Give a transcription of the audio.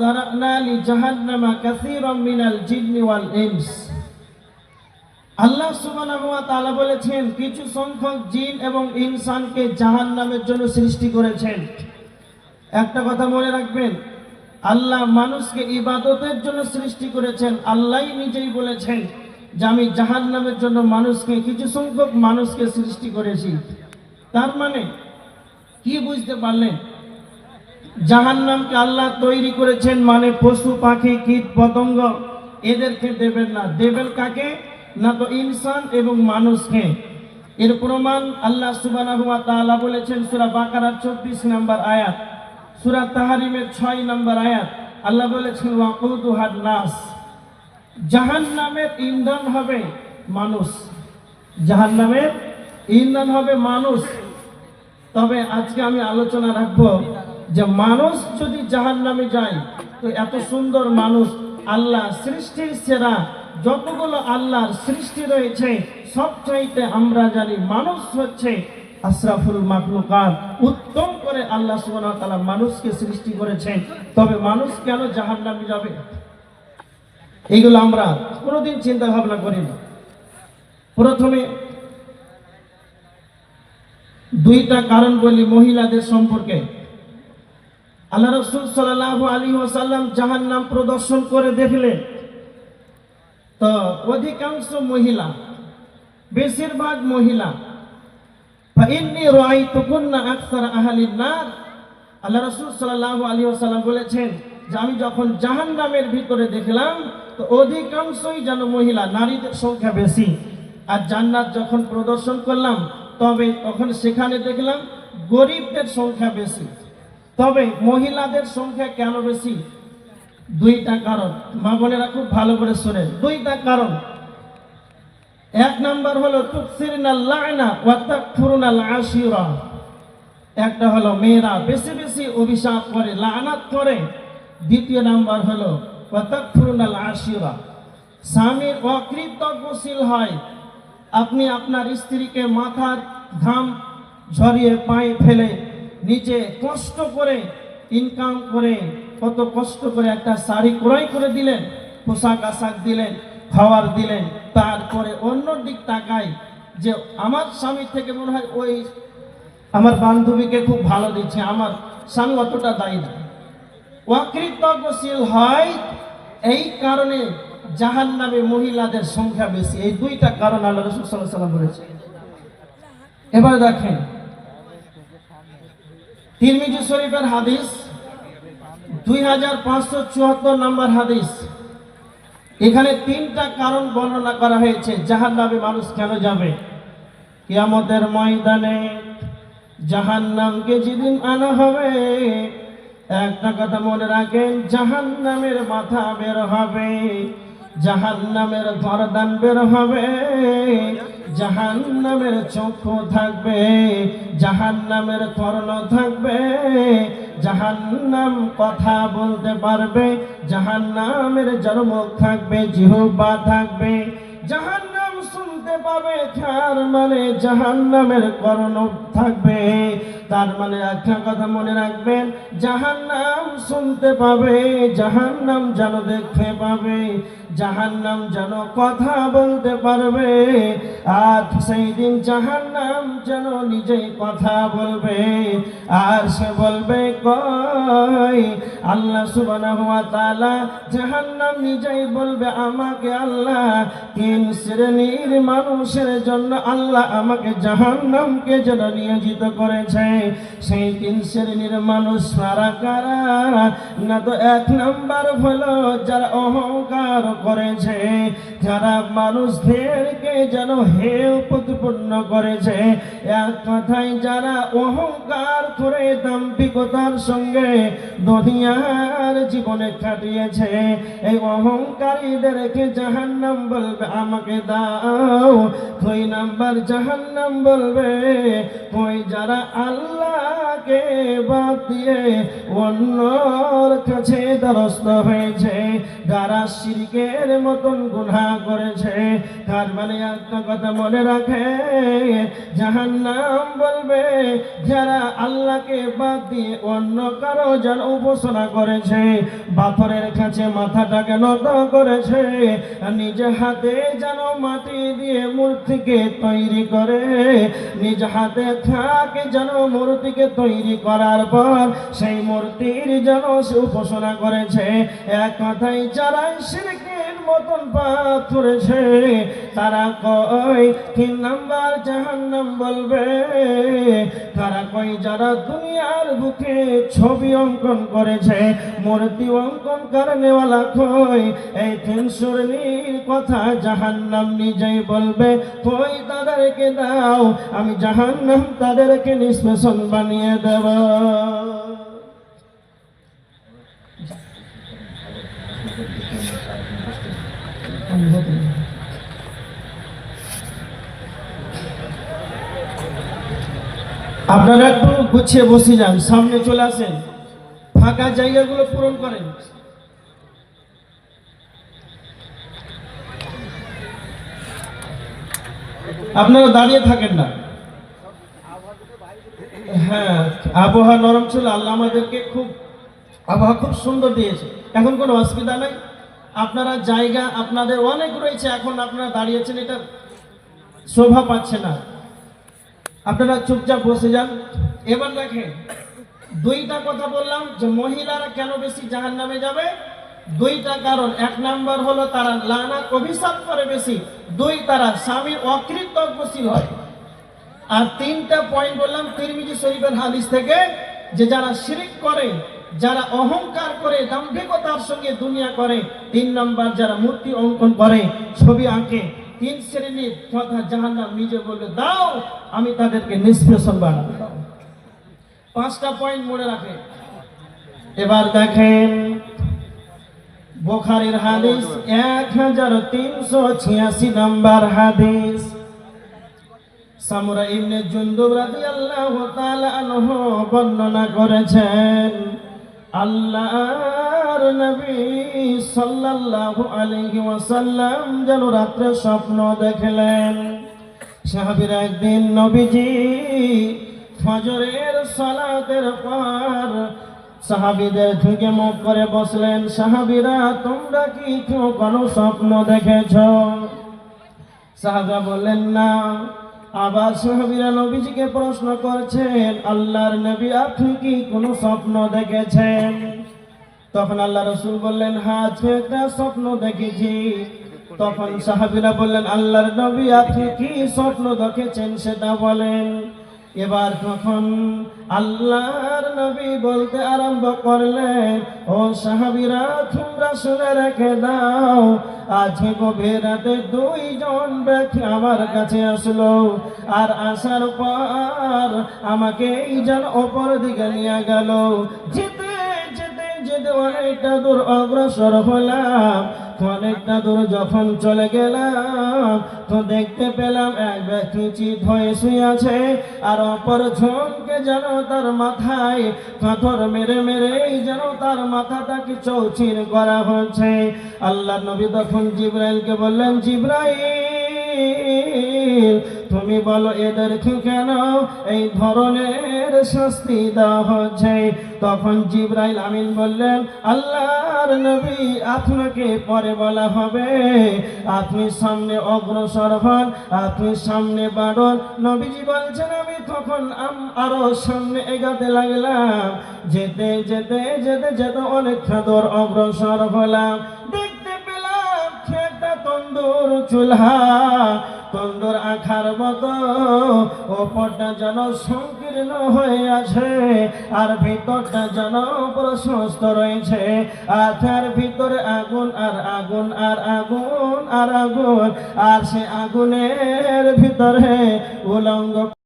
যারানা লিজাহান্নামা কাসীরাম মিনাল জিন্নি ওয়াল ইনস। আল্লাহ তাআলা বলেছেন, কিছু সংখ্যক জিন এবং ইনসানকে জাহান্নামের জন্য সৃষ্টি করেছেন। একটা কথা মনে রাখবেন, আল্লাহ মানুষকে ইবাদতের জন্য সৃষ্টি করেছেন আল্লাহই নিজেই বলেছেন যে আমি জাহান্নামের জন্য মানুষকে, কিছু সংখ্যক মানুষকে সৃষ্টি করেছি। তার মানে কি বুঝতে পারলেন? জাহান্নামকে আল্লাহ তৈরি করেছেন মানে পশু, পাখি, কীট, পতঙ্গ। এদেরকে দেবেন না। দেবেন কাকে? না তো ইনসান এবং মানুষকে। এর প্রমাণ আল্লাহ সুবহানাহু ওয়া তাআলা বলেছেন সুরা বাকারার 34 নম্বর আয়াত। সুরা তাহারিমের ছয় নম্বর আয়াত। আল্লাহ বলেছেন ওয়াকুদুহান নাস। জাহান্নামের ইন্ধন হবে মানুষ। জাহান্নামের ইন্ধন হবে মানুষ। তবে আজকে আমি আলোচনা রাখব যে মানুষ যদি জাহান নামে যায়, তো এত সুন্দর মানুষ, আল্লাহ সৃষ্টির সেরা, যতগুলো আল্লাহর সৃষ্টি রয়েছে সব চাইতে আমরা জানি মানুষ হচ্ছে আশরাফুল মাকলুকাত উত্তম করে আল্লাহ সুবহানাহু মানুষকে সৃষ্টি করেছেন তবে মানুষ কেন জাহান নামে যাবে? এইগুলো আমরা কোনোদিন চিন্তা ভাবনা করি না। প্রথমে দুইটা কারণ বলি মহিলাদের সম্পর্কে। আল্লাহ রসুল সাল্লাহ আলী ওসাল্লাম জাহান নাম প্রদর্শন করে দেখলেন। তো অধিকাংশ মহিলা, বেশিরভাগ মহিলা ওয়াসাল্লাম বলেছেন যে আমি যখন ভিতরে দেখলাম, তো অধিকাংশই যেন মহিলা, নারীদের সংখ্যা বেশি। আর জান্নাত যখন প্রদর্শন করলাম, তবে তখন সেখানে দেখলাম গরিবদের সংখ্যা বেশি। তবে মহিলাদের সংখ্যা কেন বেশি? দুইটা কারণ। মা বোনেরা খুব ভালো করে শোনেন। দুইটা কারণ। এক নাম্বার হলো একটা হলো, মেয়েরা বেশি বেশি অভিশাপ করে লানাত করে। দ্বিতীয় নাম্বার হলো আশিরা স্বামীর অকৃতজ্ঞশীল হয়। আপনি আপনার স্ত্রীকে মাথার ঘাম ঝরিয়ে পায়ে ফেলে নিচে কষ্ট করে ইনকাম করে, কত কষ্ট করে একটা শাড়ি ক্রয় করে দিলেন, পোশাক আশাক দিলেন খাবার দিলেন, তারপরে অন্য দিক তাকায় যে আমার স্বামী থেকে মনে হয় ওই আমার বান্ধবীকে খুব ভালো দিচ্ছে, আমার স্বামী অতটা দায়ী না। অকৃতজ্ঞশীল হয়, এই কারণে জাহান নামে মহিলাদের সংখ্যা বেশি। এই দুইটা কারণ আল্লাহ রসুল সাল্লাহ সাল্লাম বলেছে এবার দেখেন তিরমিজি শরীফের হাদিস, দুই হাজার পাঁচশো চুয়াত্তর নম্বর হাদিস। এখানে তিনটা কারণ বর্ণনা করা হয়েছে জাহান নামে মানুষ কেন যাবে? কিয়ামতের ময়দানে জাহান নামকে যেদিন আনা হবে, একটা কথা মনে রাখেন জাহান নামের মাথা বের হবে। জাহান নামের গরদান বের হবে জাহান নামের চক্ষু থাকবে জাহান নামের কর্ণ থাকবে জাহান নাম কথা বলতে পারবে জাহান নামের জন্মক থাকবে, জিহ্বা থাকবে জাহান নাম শুনতে পাবে তার মানে জাহান নামের কর্ণ থাকবে। তার মানে একটা কথা মনে রাখবেন জাহান নাম শুনতে পাবে জাহান নাম যেন দেখতে পাবে জাহান নাম যেন কথা বলতে পারবে, আর সেই দিন জাহান নাম যেন নিজেই কথা বলবে। আর সে বলবে কয় আল্লাহ সুবহানাহু তালা তাআলা জাহান্নাম নিজেই বলবে আমাকে, আল্লাহ তিন শ্রেণির মানুষের জন্য আল্লাহ আমাকে জাহান নামকে যেন নিয়োজিত করেছে সেই তিন শ্রেণির মানুষ কারা? না তো এক নাম্বার হলো যারা অহংকার করেছে, যারা মানুষদেরকে যেন হেয় প্রতিপন্ন করেছে। এক কথায় যারা অহংকার করে দাম্পিকতার সঙ্গে দুনিয়ার জীবনে কাটিয়েছে, এই অহংকারীদেরকে জাহান নাম বলবে, আমাকে দাও। দুই নাম্বার জাহান নাম বলবে, ওই যারা আল্লাহকে বাদ দিয়ে অন্যর কাছে দ্বারস্থ হয়েছে। যারা শিরকের মতন গুনাহ করেছে, তার মানে একটা কথা মনে রাখে, জাহান্নাম বলবে, যারা আল্লাহকে বাদ দিয়ে অন্য কারও যেন উপাসনা করেছে পাথরের কাছে মাথাটাকে নত করেছে, নিজে হাতে যেন মাটি দিয়ে মূর্তিকে তৈরি করে, নিজ হাতে থাকে যেন মূর্তিকে তৈরি করার পর সেই মূর্তির যেন উপাসনা করেছে। এক কথাই যারা শিরকের মতন পাপ করেছে তারা কই তিন নাম্বার জাহান্নাম বলবে। তারা কই যারা দুনিয়ার বুকে ছবি অঙ্কন করেছে, মূর্তি অঙ্কন কারণেওয়ালা কই এই তিন শ্রেণির কথা জাহান্নাম নিজেই বলবে। কই, তাদেরকে দাও, আমি জাহান্নাম তাদেরকে নিষ্পেষণ বানিয়ে দেব। আপনারা একটু গুছিয়ে বসে যান, সামনে চলে আসেন। ফাঁকা জায়গাগুলো পূরণ করেন। আপনারা দাঁড়িয়ে থাকেন না। হ্যাঁ আবহাওয়া নরম ছিল, আল্লাহ আমাদেরকে খুব, আবহাওয়া খুব সুন্দর দিয়েছে। এখন কোনো অসুবিধা নেই। আপনারা জায়গা আপনাদের অনেক রয়েছে, এখন আপনারা দাঁড়িয়েছেন, এটা শোভা পাচ্ছে না। আপনারা চুপচাপ বসে যান। এবার দেখেন, দুইটা কথা বললাম যে মহিলারা কেন বেশি জাহান নামে যাবে? দুইটা কারণ। এক নাম্বার হলো তারা লানা অভিশাপ করে বেশি। দুই, তারা স্বামীর অকৃতজ্ঞশীল হয় আর তিনটা পয়েন্ট বললাম তিরমিজি শরীফের হাদিস থেকে যে যারা শিরিক করে যারা অহংকার করে, দাম্ভিকতার সঙ্গে দুনিয়া করে, তিন নম্বর যারা মূর্তি অঙ্কন করে, ছবি আঁকে, তিন শ্রেণির কথা জাহান্নাম নিজে বলবে, দাও, আমি তাদেরকে নিষ্পেষণ বানাবো। পাঁচটা পয়েন্ট মনে রাখে। এবার দেখেন, বোখারের হাদিস এক হাজার তিনশো ছিয়াশি নম্বর হাদিস। সামুরা ইবনে জুনদুব রাদিয়াল্লাহু তাআলা বর্ণনা করেছেন আল্লাহর নবী সাল্লাল্লাহু আলাইহি ওয়াসাল্লাম যেন রাত্রে স্বপ্ন দেখলেন। সাহাবীরা একদিন নবীজি ফজরের সালাতের পর সাহাবীদের ঢুকে মুখ করে বসলেন, সাহাবীরা, তোমরা কি কেউ কোনো স্বপ্ন দেখেছ? সাহাবা বললেন, না। আবার সাহাবীরা নবীজিকে প্রশ্ন করছেন, আল্লাহর নবী আপনি কি কোনো স্বপ্ন দেখেছেন? তখন আল্লাহ রসুল বললেন হ্যাঁ আজকে একটা স্বপ্ন দেখেছি। তখন সাহাবিরা বললেন, আল্লাহর নবী আপনি কি স্বপ্ন দেখেছেন সেটা বলেন। এবার তখন আল্লাহর নবী বলতে আরম্ভ করলেন, ও সাহাবীরা, তোমরা শুনে রেখে দাও আজকে গভীর রাতে দুইজন ব্যক্তি আমার কাছে আসলো আর আসার পর আমাকে এই যেন অপর দিকে নিয়ে গেল। যেতে যেতে যেতে অনেকটা দূর অগ্রসর হলাম। অনেকটা দূর যখন চলে গেলাম, তো দেখতে পেলাম এক ব্যক্তি চিত হয়ে শুয়ে আছে, আর অপর ঝনকে যেন তার মাথায় পাথর মেরে মেরে যেন তার মাথাটাকে চৌচির করা হচ্ছে আল্লাহ নবী তখন জিব্রাইলকে বললেন, জিব্রাইল! তুমি বলো এদেরকে কেন এই ধরনের শাস্তি দেওয়া হচ্ছে? তখন জিব্রাইল আমিন বললেন, আল্লাহর নবী আপনাকে পরে বলা হবে। আপনি সামনে অগ্রসর হন, আপনি সামনে বাড়ন। নবীজি বলছেন, আমি তখন আরও সামনে এগাতে লাগলাম। যেতে যেতে যেতে যেতে অনেক খাদর অগ্রসর হলাম। তন্দুর চুলহা, তন্দুর আখার মতো ওপরটা যেন সংকীর্ণ হয়ে আছে, আর ভিতরটা যেন প্রশস্ত রয়েছে। আর তার ভিতরে আগুন, আর আগুন আর আগুন আর আগুন, আর সে আগুনের ভিতরে উলঙ্গ